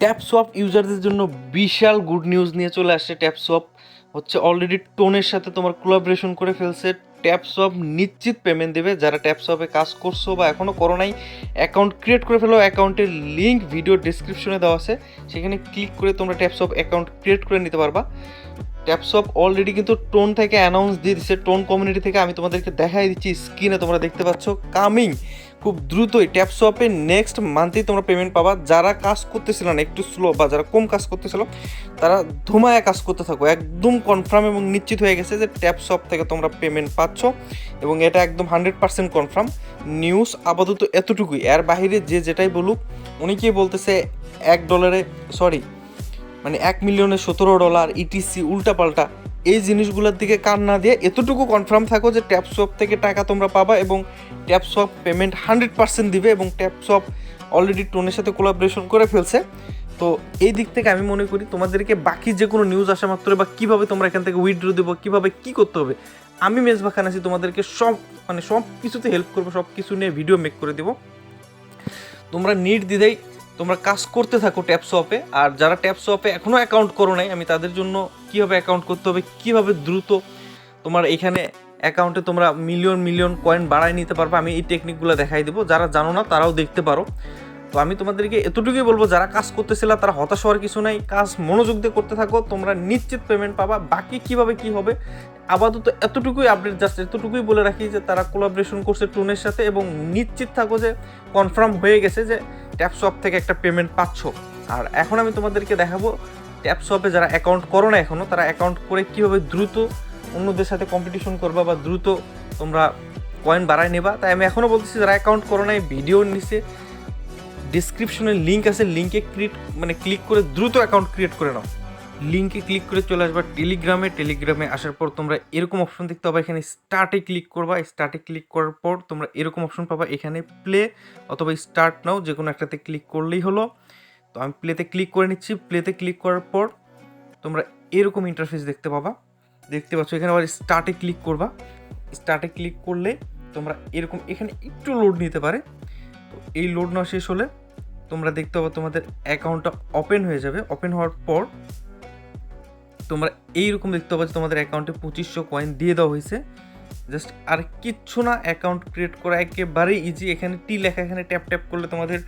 TapSwap ইউজারদের জন্য বিশাল good news নিয়ে চলে আসছে ট্যাপসোয়াপ হচ্ছে অলরেডি টোনের সাথে তোমার কোলাবরেশন করে ফেলছে। ট্যাপসপ নিশ্চিত পেমেন্ট দেবে। যারা ট্যাপসপে কাজ করছ বা এখনও করো নাই অ্যাকাউন্ট ক্রিয়েট করে ফেলো। অ্যাকাউন্টের লিঙ্ক ভিডিও ডিসক্রিপশনে দেওয়া আছে। সেখানে ক্লিক করে তোমরা ট্যাপসপ অ্যাকাউন্ট ক্রিয়েট করে নিতে পারবা। ট্যাপসপ অলরেডি কিন্তু টোন থেকে অ্যানাউন্স দিয়ে দিচ্ছে টোন কমিউনিটি থেকে আমি তোমাদেরকে দেখাই দিচ্ছি। স্ক্রিনে তোমরা দেখতে পাচ্ছ। কামিং খুব দ্রুতই ট্যাপসপে নেক্সট মান্থেই তোমরা পেমেন্ট পাবা। যারা কাজ করতেছিল না, একটু স্লো বা যারা কম কাজ করতেছিল, তারা ধুমায় কাজ করতে থাকো। একদম কনফার্ম এবং নিশ্চিত হয়ে গেছে যে ট্যাপসপ থেকে তোমরা পেমেন্ট পাচ্ছ এবং এটা একদম হান্ড্রেড পার্সেন্ট কনফার্ম নিউজ আপাতত এতটুকুই। এর বাইরে যে যেটাই বলুক, অনেকেই বলতেছে এক ডলারে সরি মানে এক মিলিয়নে সতেরো ডলার ইটিসি উল্টাপাল্টা। এই জিনিসগুলোর দিকে কান না দিয়ে এতটুকু কনফার্ম থাকো যে ট্যাপ ট্যাপসপ থেকে টাকা তোমরা পাবা এবং tap TapSwap payment hundred percent দিবে এবং ট্যাপ ট্যাপসপ অলরেডি টোনের সাথে কোলাবরেশন করে ফেলছে। তো এই দিক থেকে আমি মনে করি তোমাদেরকে বাকি যে কোনো নিউজ আসা মাত্র বা কীভাবে তোমরা এখান থেকে উইথড্র দেবো, কীভাবে কী করতে হবে, আমি মেজবা খান আছি, তোমাদেরকে সব মানে সব কিছুতে হেল্প করব সব কিছু নিয়ে ভিডিও মেক করে দেবো। তোমরা নিট দিদেই তোমরা কাজ করতে থাকো ট্যাপসপে আর যারা ট্যাপসপে এখনও অ্যাকাউন্ট করো নাই, আমি তাদের জন্য কীভাবে অ্যাকাউন্ট করতে হবে, কীভাবে দ্রুত তোমার এখানে অ্যাকাউন্টে তোমরা মিলিয়ন মিলিয়ন কয়েন বাড়ায় নিতে পারবে, আমি এই টেকনিকগুলো দেখাই দেবো। যারা জানো না, তারাও দেখতে পারো। তো আমি তোমাদেরকে এতটুকুই বলব, যারা কাজ করতেছিল তারা হতাশ হওয়ার কিছু নাই, কাজ মনোযোগ দিয়ে করতে থাকো, তোমরা নিশ্চিত পেমেন্ট পাবা, বাকি কীভাবে কি হবে, আপাতত এতটুকুই আপডেট জাস্ট এতটুকুই বলে রাখি যে, তারা কোলাবরেশন করছে টুনের সাথে এবং নিশ্চিত থাকো যে কনফার্ম হয়ে গেছে যে ট্যাপসপ থেকে একটা পেমেন্ট পাচ্ছ। আর এখন আমি তোমাদেরকে দেখাবো ট্যাপসপে যারা অ্যাকাউন্ট করো না এখনও তারা অ্যাকাউন্ট করে কীভাবে দ্রুত অন্যদের সাথে কম্পিটিশন করবা বা দ্রুত তোমরা কয়েন বাড়ায় নেবা। তাই আমি এখনও বলতেছি, যারা অ্যাকাউন্ট করো না, এই ভিডিও নিচে ডিসক্রিপশনে লিঙ্ক আছে। লিঙ্কে ক্রিয়েট মানে ক্লিক করে দ্রুত অ্যাকাউন্ট ক্রিয়েট করে নাও। লিঙ্কে ক্লিক করে চলে আসবা টেলিগ্রামে টেলিগ্রামে আসার পর তোমরা এরকম অপশন দেখতে পাবা, এখানে স্টার্টে ক্লিক করবা। স্টার্টে ক্লিক করার পর তোমরা এরকম অপশন পাবা, এখানে প্লে অথবা স্টার্ট নাও যে কোনো একটাতে ক্লিক করলেই হলো। তো আমি প্লেতে ক্লিক করে নিচ্ছি। প্লেতে ক্লিক করার পর তোমরা এরকম ইন্টারফেস দেখতে পাবা। দেখতে পাচ্ছ, এখানে আবার স্টার্টে ক্লিক করবা। স্টার্টে ক্লিক করলে তোমরা এরকম, এখানে একটু লোড নিতে পারে। তো এই লোড নেওয়া শেষ হলে তোমরা দেখতে পাবো তোমাদের অ্যাকাউন্টটা ওপেন হয়ে যাবে। ওপেন হওয়ার পর তোমরা এইরকম দেখতে পাচ্ছ, তোমাদের অ্যাকাউন্টে পঁচিশশো কয়েন দিয়ে দেওয়া হয়েছে। জাস্ট আর কিচ্ছু না অ্যাকাউন্ট ক্রিয়েট করা একেবারে ইজি এখানে টি লেখা, এখানে ট্যাপ ট্যাপ করলে তোমাদের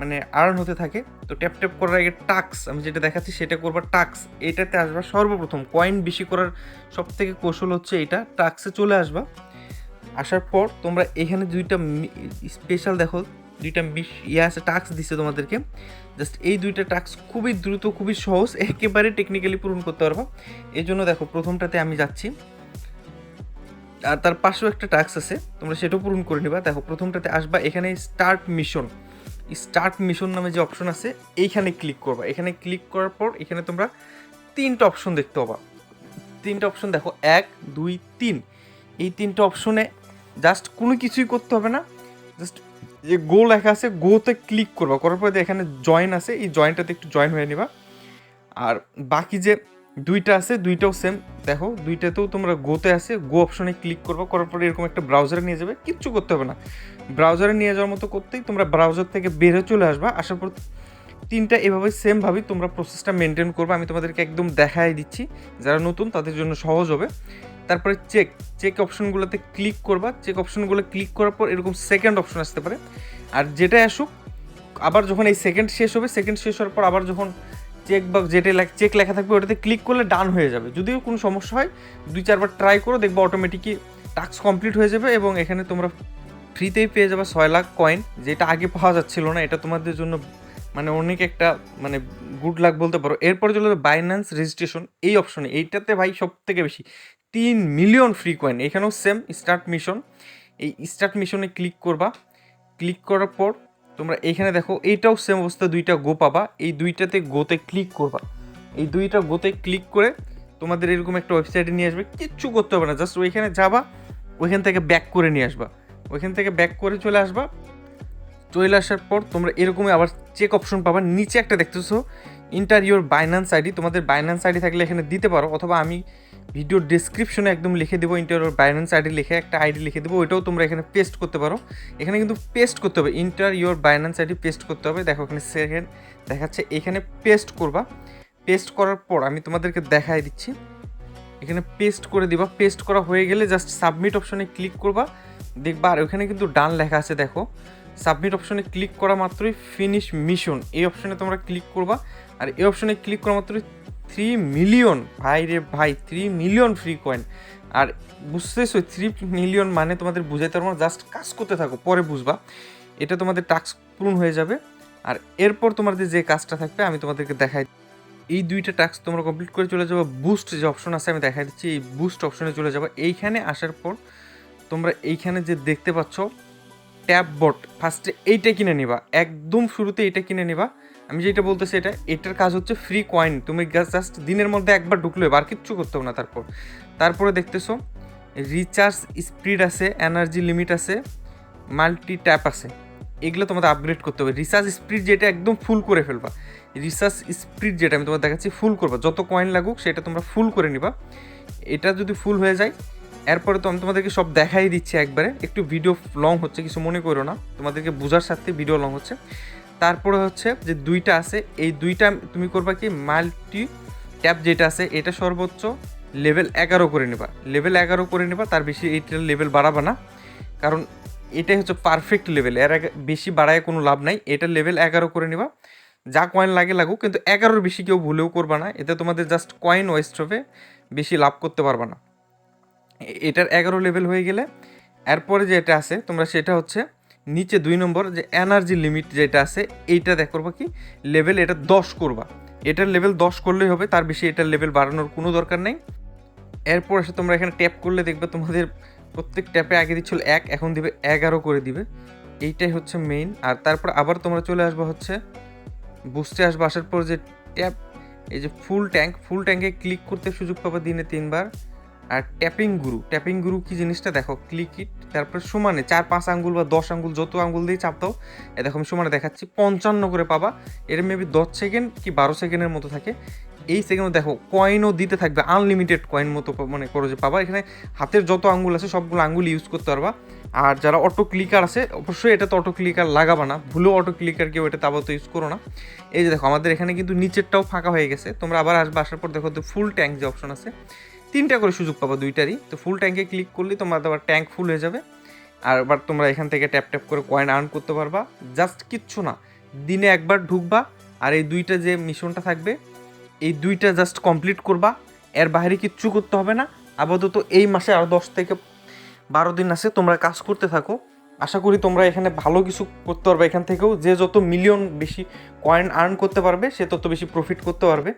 মানে আর্ন হতে থাকে। তো ট্যাপ ট্যাপ করার আগে টাক্স আমি যেটা দেখাচ্ছি সেটা করবা টাক্স এটাতে আসবা সর্বপ্রথম। কয়েন বেশি করার সব থেকে কৌশল হচ্ছে এটা টাক্সে চলে আসবা। আসার পর তোমরা এখানে দুইটা স্পেশাল দেখো দুইটা মিস ইয়ে আছে, টাস্ক দিচ্ছে তোমাদেরকে। জাস্ট এই দুইটা টাস্ক খুবই দ্রুত, খুবই সহজ, একেবারে টেকনিক্যালি পূরণ করতে পারব। এই জন্য দেখো, প্রথমটাতে আমি যাচ্ছি। আর তার পাশেও একটা টাস্ক আছে, তোমরা সেটাও পূরণ করে নিবা। দেখো, প্রথমটাতে আসবা, এখানে স্টার্ট মিশন স্টার্ট মিশন নামে যে অপশন আছে, এইখানে ক্লিক করবা। এখানে ক্লিক করার পর এখানে তোমরা তিনটা অপশন দেখতে পাবা। তিনটা অপশন দেখো, এক, দুই, তিন। এই তিনটা অপশনে জাস্ট কোনো কিছুই করতে হবে না। জাস্ট যে গো লেখা আছে, গোতে ক্লিক করবা। করার পরে এখানে জয়েন আছে, এই জয়েনটাতে একটু জয়েন হয়ে নিবা। আর বাকি যে দুইটা আছে, দুইটাও সেম দেখো, দুইটাতেও তোমরা গোতে আছে গো অপশনে ক্লিক করবা। করার পরে এরকম একটা ব্রাউজারে নিয়ে যাবে, কিচ্ছু করতে হবে না। ব্রাউজারে নিয়ে যাওয়ার মতো করতেই তোমরা ব্রাউজার থেকে বেরো চলে আসবা। আসার পর তিনটা এভাবে সেমভাবেই তোমরা প্রসেসটা মেনটেন করবে। আমি তোমাদেরকে একদম দেখাই দিচ্ছি। যারা নতুন, তাদের জন্য সহজ হবে। তারপরে চেক চেক অপশনগুলোতে ক্লিক করবা। চেক অপশনগুলো ক্লিক করার পর এরকম সেকেন্ড অপশন আসতে পারে। আর যেটা আসুক, আবার যখন এই সেকেন্ড শেষ হবে সেকেন্ড শেষ হওয়ার পর আবার যখন চেক বা যেটা চেক লেখা থাকবে, ওটাতে ক্লিক করলে ডান হয়ে যাবে। যদিও কোনো সমস্যা হয়, দুই, চারবার ট্রাই করো, দেখব অটোমেটিকই টাস্ক কমপ্লিট হয়ে যাবে এবং এখানে তোমরা ফ্রিতেই পেয়ে যাবে ছয় লাখ কয়েন যেটা আগে পাওয়া যাচ্ছিল না। এটা তোমাদের জন্য মানে অনেক একটা মানে গুড লাক বলতে পারো। এরপর চলে বাইন্যান্স রেজিস্ট্রেশন এই অপশনে এইটাতে ভাই সব থেকে বেশি তিন মিলিয়ন ফ্রি এখানেও সেম স্টার্ট মিশন এই স্টার্ট মিশনে ক্লিক করবা। ক্লিক করার পর তোমরা এখানে দেখো এইটাও সেম অবস্থা, দুইটা গো পাবা। এই দুইটাতে গোতে ক্লিক করবা। এই দুইটা গোতে ক্লিক করে তোমাদের এরকম একটা ওয়েবসাইটে নিয়ে আসবে, কিচ্ছু করতে হবে না জাস্ট ওইখানে যাবা, ওইখান থেকে ব্যাক করে নিয়ে আসবা। ওইখান থেকে ব্যাক করে চলে আসবা। চলে আসার পর তোমরা এরকমই আবার চেক অপশন পাবা। নিচে একটা দেখতেছো ইন্টার ইউর বাইন্যান্স আইডি তোমাদের বাইন্যান্স আইডি থাকলে এখানে দিতে পারো, অথবা আমি ভিডিও ডিসক্রিপশনে একদম লিখে দেবো ইন্টার বাইন্যান্স আইডি লিখে একটা আইডি লিখে দেবো, ওইটাও তোমরা এখানে পেস্ট করতে পারো। এখানে কিন্তু পেস্ট করতে হবে enter your Binance ID paste করতে হবে। দেখো এখানে সেকেন্ড দেখাচ্ছে, এখানে পেস্ট করবা। পেস্ট করার পর আমি তোমাদেরকে দেখাই দিচ্ছি। এখানে পেস্ট করে দিবা পেস্ট করা হয়ে গেলে জাস্ট সাবমিট অপশনে ক্লিক করবা। দেখবা, আর ওখানে কিন্তু ডান লেখা আছে, দেখো। সাবমিট অপশনে ক্লিক করা মাত্রই ফিনিশ মিশন এই অপশনে তোমরা ক্লিক করবা। আর এই অপশনে ক্লিক করা মাত্রই থ্রি মিলিয়ন ভাই রে ভাই থ্রি মিলিয়ন ফ্রি কয়েন আর বুঝতেছো থ্রি মিলিয়ন মানে তোমাদের বুঝাইতে পারব জাস্ট কাজ করতে থাকো, পরে বুঝবা। এটা তোমাদের টাস্ক পূরণ হয়ে যাবে। আর এরপর তোমাদের যে কাজটা থাকবে, আমি তোমাদেরকে দেখাই এই দুইটা টাস্ক তোমরা কমপ্লিট করে চলে যাব। বুস্ট যে অপশন আছে, আমি দেখাই দিচ্ছি, এই বুস্ট অপশনে চলে যাব। এইখানে আসার পর তোমরা এইখানে যে দেখতে পাচ্ছ ট্যাব বট ফার্স্টে এইটা কিনে নিবা। একদম শুরুতে এটা কিনে নিবা। আমি যেটা বলতেছি এটা, এটার কাজ হচ্ছে ফ্রি কয়েন তুমি জাস্ট দিনের মধ্যে একবার ঢুকলে আর কিচ্ছু করতে হবে না তারপর। তারপরে দেখতেছো রিচার্জ স্পিড আছে এনার্জি লিমিট আছে মাল্টি ট্যাপ আছে। এগুলো তোমাদের আপগ্রেড করতে হবে। রিচার্জ স্পিড যেটা একদম ফুল করে ফেলবা। রিচার্জ স্পিড যেটা আমি তোমার দেখাচ্ছি ফুল করবা। যত কয়েন লাগুক, সেটা তোমরা ফুল করে নিবা। এটা যদি ফুল হয়ে যায়, এরপরে তো আমি তোমাদেরকে সব দেখাই দিচ্ছি একবারে। একটু ভিডিও লং হচ্ছে, কিছু মনে করো না। তোমাদেরকে বোঝার সাথে ভিডিও লং হচ্ছে। তারপরে হচ্ছে যে দুইটা আছে, এই দুইটা তুমি করবা কি মাল্টি ট্যাপ যেটা আছে, এটা সর্বোচ্চ লেভেল এগারো করে নেবা। লেভেল এগারো করে নেবা, তার বেশি এইটার লেভেল বাড়াবা না। কারণ এটাই হচ্ছে পারফেক্ট লেভেল এর বেশি বাড়ায় কোনো লাভ নাই, এটা লেভেল এগারো করে নিবা। যা কয়েন লাগে লাগুক, কিন্তু এগারোর বেশি কেউ ভুলেও করবা না, এতে তোমাদের জাস্ট কয়েন ওয়েস্ট হবে, বেশি লাভ করতে পারবা না। এটার এগারো লেভেল হয়ে গেলে, এরপরে যেটা আছে, তোমরা সেটা হচ্ছে নিচে দুই নম্বর যে এনার্জি লিমিট যেটা আছে, এইটা দেখ করবা কি? লেভেল এটা দশ করবা। এটার লেভেল দশ করলেই হবে, তার বেশি এটার লেভেল বাড়ানোর কোনো দরকার নেই। এরপর এসে তোমরা এখানে ট্যাপ করলে দেখবে তোমাদের প্রত্যেক ট্যাপে আগে দিচ্ছিল এক, এখন দিবে এগারো করে দিবে। এইটাই হচ্ছে মেইন আর তারপর আবার তোমরা চলে আসবে হচ্ছে বুঝতে আসবে, আসার পর যে ট্যাপ এই যে ফুল ট্যাঙ্ক ফুল ট্যাঙ্কে ক্লিক করতে সুযোগ পাবে দিনে তিনবার। আর ট্যাপিং গুরু ট্যাপিং গুরু কি জিনিসটা? দেখো ক্লিক ইট তারপরে সমানে চার, পাঁচ আঙ্গুল বা দশ আঙ্গুল যত আঙ্গুল দিয়ে চাপ দাও, এ দেখো আমি সমানে দেখাচ্ছি, পঞ্চান্ন করে পাবা। এর মেবি দশ সেকেন্ড কি বারো সেকেন্ডের মতো থাকে। এই সেকেন্ড দেখো কয়েনও দিতে থাকবে আনলিমিটেড কয়েন মতো মানে করো যে পাবা। এখানে হাতের যত আঙ্গুল আছে, সবগুলো আঙ্গুল ইউজ করতে পারবা। আর যারা অটো ক্লিকার আছে, অবশ্যই এটা তো অটো ক্লিকার লাগাবা না। ভুলেও অটো ক্লিকার কেউ এটা তাবত ইউজ করো না। এই যে দেখো, আমাদের এখানে কিন্তু নিচেরটাও ফাঁকা হয়ে গেছে। তোমরা আবার আসবে, আসার পর দেখো তো ফুল ট্যাঙ্ক যে অপশন আছে তিনটা করে সুযোগ পাবো দুইটারই। তো ফুল ট্যাঙ্কে ক্লিক করলে তোমার আবার ট্যাঙ্ক ফুল হয়ে যাবে। আর আবার তোমরা এখান থেকে ট্যাপ ট্যাপ করে কয়েন আর্ন করতে পারবা। জাস্ট কিচ্ছু না, দিনে একবার ঢুকবা আর এই দুইটা যে মিশনটা থাকবে, এই দুইটা জাস্ট কমপ্লিট করবা। এর বাইরে কিচ্ছু করতে হবে না। আপাতত এই মাসে আর দশ থেকে বারো দিন আছে তোমরা কাজ করতে থাকো। আশা করি তোমরা এখানে ভালো কিছু করতে পারবে এখান থেকেও। যে যত মিলিয়ন বেশি কয়েন আর্ন করতে পারবে, সে তত বেশি প্রফিট করতে পারবে।